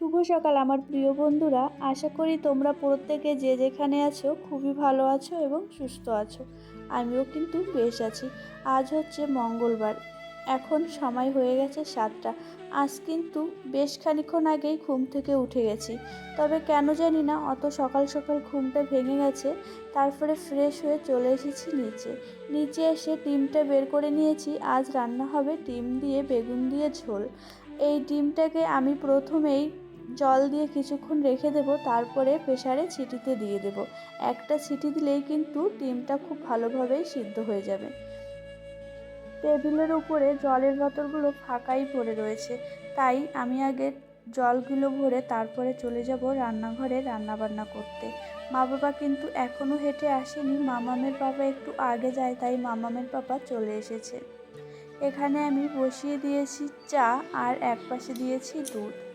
শুভ সকাল, আমার প্রিয় বন্ধুরা। আশা করি তোমরা প্রত্যেকে যে যেখানে আছো খুবই ভালো আছো এবং সুস্থ আছো। আমিও কিন্তু বেশ আছি। আজ হচ্ছে মঙ্গলবার। এখন সময় হয়ে গেছে সাতটা। আজ কিন্তু বেশ খানিক্ষণ আগেই ঘুম থেকে উঠে গেছি। তবে কেন জানি না, অত সকাল সকাল ঘুমটা ভেঙে গেছে। তারপরে ফ্রেশ হয়ে চলে এসেছি নিচে। নিচে এসে ডিমটা বের করে নিয়েছি। আজ রান্না হবে ডিম দিয়ে বেগুন দিয়ে ঝোল। এই ডিমটাকে আমি প্রথমেই জল দিয়ে কিছুক্ষণ রেখে দেব, তারপরে প্রেশারে ছিটিতে দিয়ে দেব। একটা ছিটি দিলেই কিন্তু ডিমটা খুব ভালোভাবেই সিদ্ধ হয়ে যাবে। টেবিলের উপরে জলের বোতলগুলো ফাঁকাই পড়ে রয়েছে। তাই আমি আগে জলগুলো ভরে তারপরে চলে যাব রান্নাঘরে রান্নাবান্না করতে। মা বাবা কিন্তু এখনও হেঁটে আসেনি। মামামের বাবা একটু আগে যায়, তাই মামামের বাবা চলে এসেছে। এখানে আমি বসিয়ে দিয়েছি চা আর এক পাশে দিয়েছি দুধ।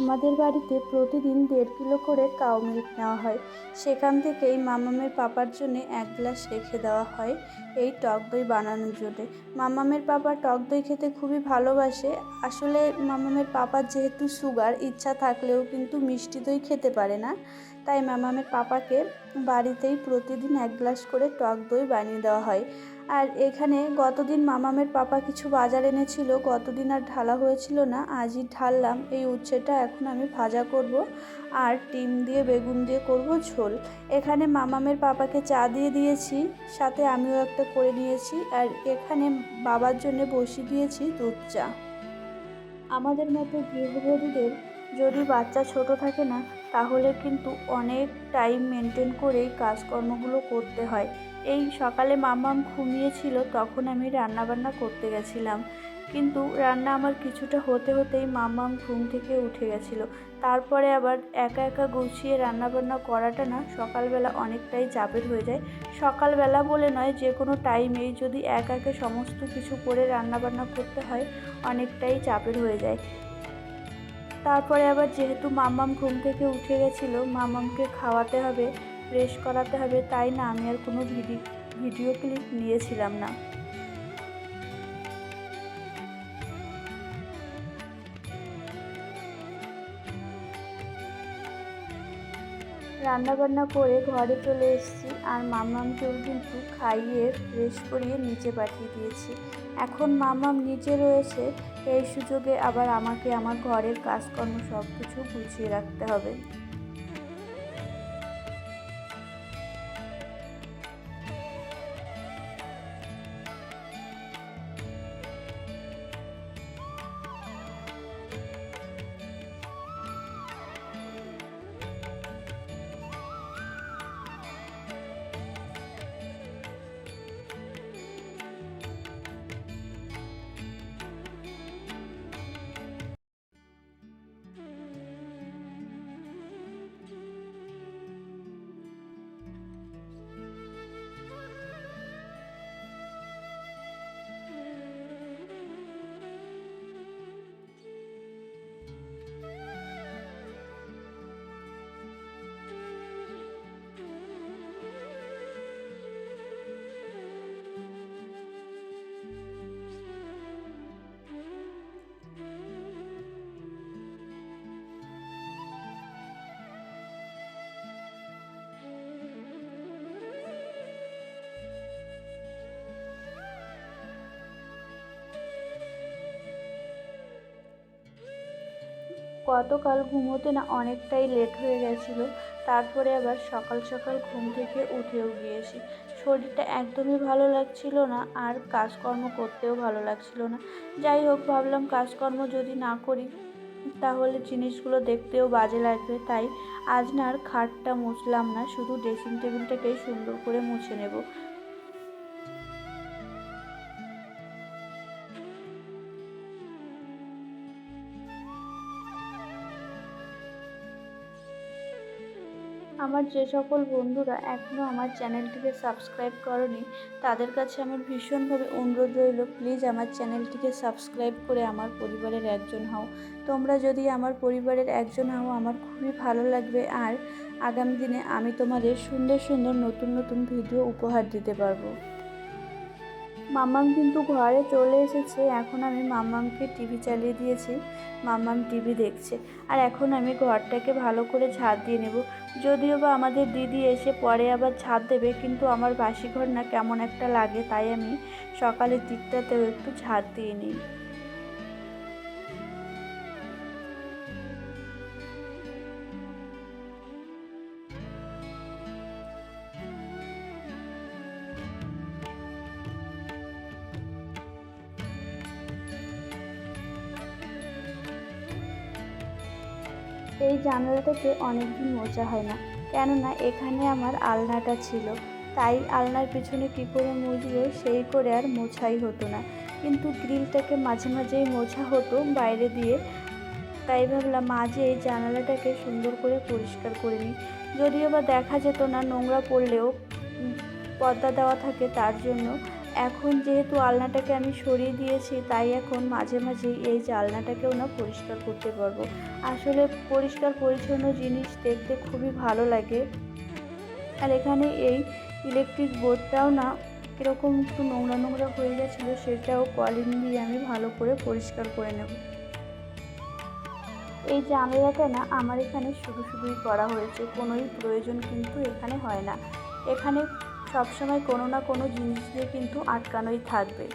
আমাদের বাড়িতে প্রতিদিন দেড় কিলো করে কাউ মিল্ক নেওয়া হয়। সেখান থেকেই মামামের পাপার জন্য এক গ্লাস রেখে দেওয়া হয় এই টক দই বানানোর জন্যে। মামামের পাপা টক দই খেতে খুবই ভালোবাসে। আসলে মামামের পাপার যেহেতু সুগার ইচ্ছা থাকলেও কিন্তু মিষ্টি দই খেতে পারে না। তাই মামামের পাপাকে বাড়িতেই প্রতিদিন এক গ্লাস করে টক দই বানিয়ে দেওয়া হয়। আর এখানে গতদিন মামামের পাপা কিছু বাজার এনেছিল, গতদিন আর ঢালা হয়েছিল না, আজই ঢাললাম। এই উচ্ছেটা এখন আমি ভাজা করব আর ডিম দিয়ে, বেগুন দিয়ে করব ঝোল। এখানে মামামের পাপাকে চা দিয়ে দিয়েছি, সাথে আমিও একটা করে নিয়েছি আর এখানে বাবার জন্য বসিয়ে দিয়েছি দুধ চা। আমাদের মতো গৃহবধূদের যদি বাচ্চা ছোট থাকে না তাহলে কিন্তু অনেক টাইম মেনটেন করেই কাজকর্মগুলো করতে হয়। এই সকালে মামাম ঘুমিয়েছিল, তখন আমি রান্নাবান্না করতে গেছিলাম। কিন্তু রান্না আমার কিছুটা হতে হতেই মামাম ঘুম থেকে উঠে গেছিল। তারপরে আবার একা একা গুছিয়ে রান্নাবান্না করাটা না, সকালবেলা অনেকটাই চাপের হয়ে যায়। সকালবেলা বলে নয়, যে কোনো টাইমেই যদি একা একা সমস্ত কিছু করে রান্নাবান্না করতে হয়, অনেকটাই চাপের হয়ে যায়। তারপরে আবার যেহেতু মামাম ঘুম থেকে উঠে গেছিল মামামকে খাওয়াতে হবে ফ্রেশ করাতে হবে, তাই না আমি আর কোনো ভিডিও ভিডিও ক্লিপ নিয়েছিলাম না। রান্নাবান্না করে ঘরে চলে এসেছি আর মামামকেও কিন্তু খাইয়ে ফ্রেশ করিয়ে নিচে পাঠিয়ে দিয়েছি। এখন মামাম নিচে রয়েছে এই সুযোগে আবার আমাকে আমার ঘরের কাজকর্ম সব কিছু গুছিয়ে রাখতে হবে। গতকাল ঘুমোতে না অনেকটাই লেট হয়ে গেছিল। তারপরে আবার সকাল সকাল ঘুম থেকে উঠেও গিয়েছি। শরীরটা একদমই ভালো লাগছিল না আর কাজকর্ম করতেও ভালো লাগছিল না। যাই হোক, ভাবলাম কাজকর্ম যদি না করি, তাহলে জিনিসগুলো দেখতেও বাজে লাগবে। তাই আজ না আর খাটটা মুছলাম না, শুধু ড্রেসিং টেবিলটাকেই সুন্দর করে মুছে নেব। আমার যে সকল বন্ধুরা এখনও আমার চ্যানেলটিকে সাবস্ক্রাইব করনি, তাদের কাছে আমার ভীষণভাবে অনুরোধ রইল, প্লিজ আমার চ্যানেলটিকে সাবস্ক্রাইব করে আমার পরিবারের একজন হও। তোমরা যদি আমার পরিবারের একজন হও, আমার খুবই ভালো লাগবে। আর আগামী দিনে আমি তোমাদের সুন্দর সুন্দর নতুন নতুন ভিডিও উপহার দিতে পারব। মাম্মাম কিন্তু ঘরে চলে এসেছে। এখন আমি মাম্মামকে টিভি চালিয়ে দিয়েছি। মাম্মাম টিভি দেখছে। আর এখন আমি ঘরটাকে ভালো করে ছাদ দিয়ে নেব। যদিও বা আমাদের দিদি এসে পরে আবার ছাদ দেবে, কিন্তু আমার বাসি ঘর না কেমন একটা লাগে, তাই আমি সকালের দিকটাতেও একটু ঝাড় দিয়ে নিই। এই জানালাটাকে অনেকদিন মোছা হয় না। কেননা এখানে আমার আলনাটা ছিল। তাই আলনার পিছনে কী করে মুছবো সেই করে আর মোছাই হতো না। কিন্তু গ্রিলটাকে মাঝে মাঝেই মোছা হতো বাইরে দিয়ে। তাই ভাবলাম মাঝে এই জানালাটাকে সুন্দর করে পরিষ্কার করে নিই। যদিও বা দেখা যেত না নোংরা পড়লেও পর্দা দেওয়া থাকে তার জন্য। এখন যেহেতু আলনাটাকে আমি সরিয়ে দিয়েছি, তাই এখন মাঝে মাঝেই এই জানলাটাকেও না পরিষ্কার করতে পারব। আসলে পরিষ্কার পরিচ্ছন্ন জিনিস দেখতে খুবই ভালো লাগে। আর এখানে এই ইলেকট্রিক বোর্ডটাও না কীরকম একটু নোংরা নোংরা হয়ে গেছিল, সেটাও কলিন দিয়ে আমি ভালো করে পরিষ্কার করে নেব। এই জানলাটা না আমার এখানে শুধু শুধুই করা হয়েছে, কোনোই প্রয়োজন কিন্তু এখানে হয় না। এখানে সবসময় কোনো না কোনো জিনিস দিয়ে কিন্তু আটকানোই থাকবে।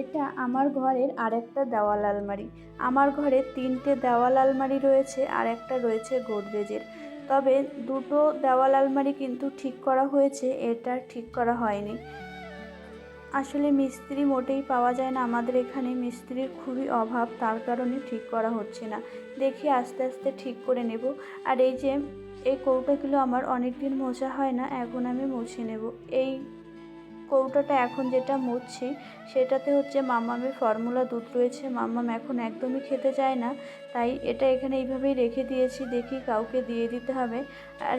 এটা আমার ঘরের আরেকটা দেওয়াল আলমারি। আমার ঘরে তিনটে দেওয়াল আলমারি রয়েছে আর একটা রয়েছে গোদরেজের। তবে দুটো দেওয়াল আলমারি কিন্তু ঠিক করা হয়েছে, এটা ঠিক করা হয়নি। আসলে মিস্ত্রি মোটেই পাওয়া যায় না। আমাদের এখানে মিস্ত্রির খুবই অভাব, তার কারণে ঠিক করা হচ্ছে না। দেখি আস্তে আস্তে ঠিক করে নেব। আর এই যে, এই কৌটাগুলো আমার অনেক দিন মোছা হয় না, এখন আমি মুছে নেব। এই কৌটাটা এখন যেটা মুছছি, সেটাতে হচ্ছে মাম্মামের ফর্মুলা দুধ রয়েছে। মাম্মাম এখন একদমই খেতে চায় না, তাই এটা এখানে এইভাবেই রেখে দিয়েছি। দেখি কাউকে দিয়ে দিতে হবে। আর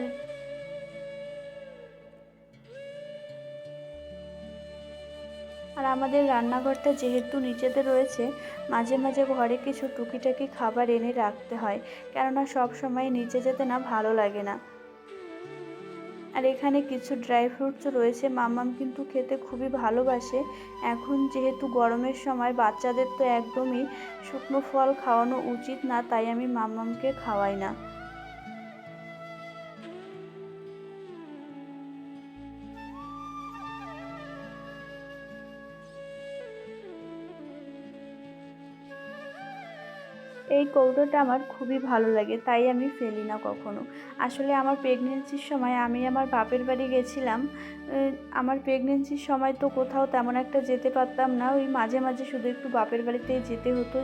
আর আমাদের রান্নাঘরটা যেহেতু নিচেতে রয়েছে, মাঝে মাঝে ঘরে কিছু টুকিটাকি খাবার এনে রাখতে হয়, কেননা সব সময় নিচে যেতে না ভালো লাগে না। আর এখানে কিছু ড্রাই ফ্রুটসও রয়েছে মাম্মাম কিন্তু খেতে খুবই ভালোবাসে। এখন যেহেতু গরমের সময়, বাচ্চাদের তো একদমই শুকনো ফল খাওয়ানো উচিত না, তাই আমি মাম্মামকে খাওয়াই না। এই কৌটোটা আমার খুবই ভালো লাগে, তাই আমি ফেলি না কখনো। আসলে আমার প্রেগনেন্সির সময় আমি আমার বাপের বাড়ি গেছিলাম আমার প্রেগনেন্সির সময় তো কোথাও তেমন একটা যেতে পারতাম না, ওই মাঝে মাঝে শুধু একটু বাপের বাড়িতেই যেতে হতো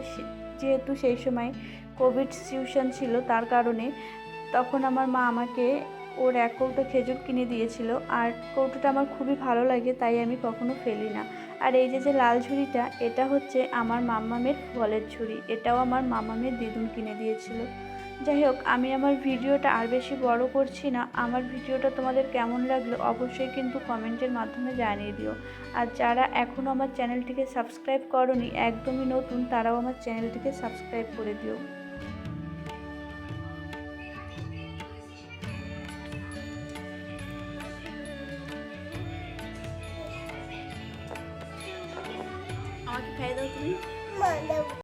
যেহেতু সেই সময় কোভিড সিচুয়েশন ছিল তার কারণে, তখন আমার মা আমাকে ওর এক কৌটো খেজুর কিনে দিয়েছিল। আর কৌটোটা আমার খুবই ভালো লাগে, তাই আমি কখনো ফেলি না। আর এই যে যে লাল ঝুড়িটা, এটা হচ্ছে আমার মাম্মামের ফলের ঝুড়ি। এটাও আমার মাম্মামের দিদুন কিনে দিয়েছিল। যাই হোক, আমি আমার ভিডিওটা আর বেশি বড় করছি না। আমার ভিডিওটা তোমাদের কেমন লাগল অবশ্যই কিন্তু কমেন্টের মাধ্যমে জানিয়ে দিও। আর যারা এখনও আমার চ্যানেলটিকে সাবস্ক্রাইব করনি, একদমই নতুন, তারাও আমার চ্যানেলটিকে সাবস্ক্রাইব করে দিও।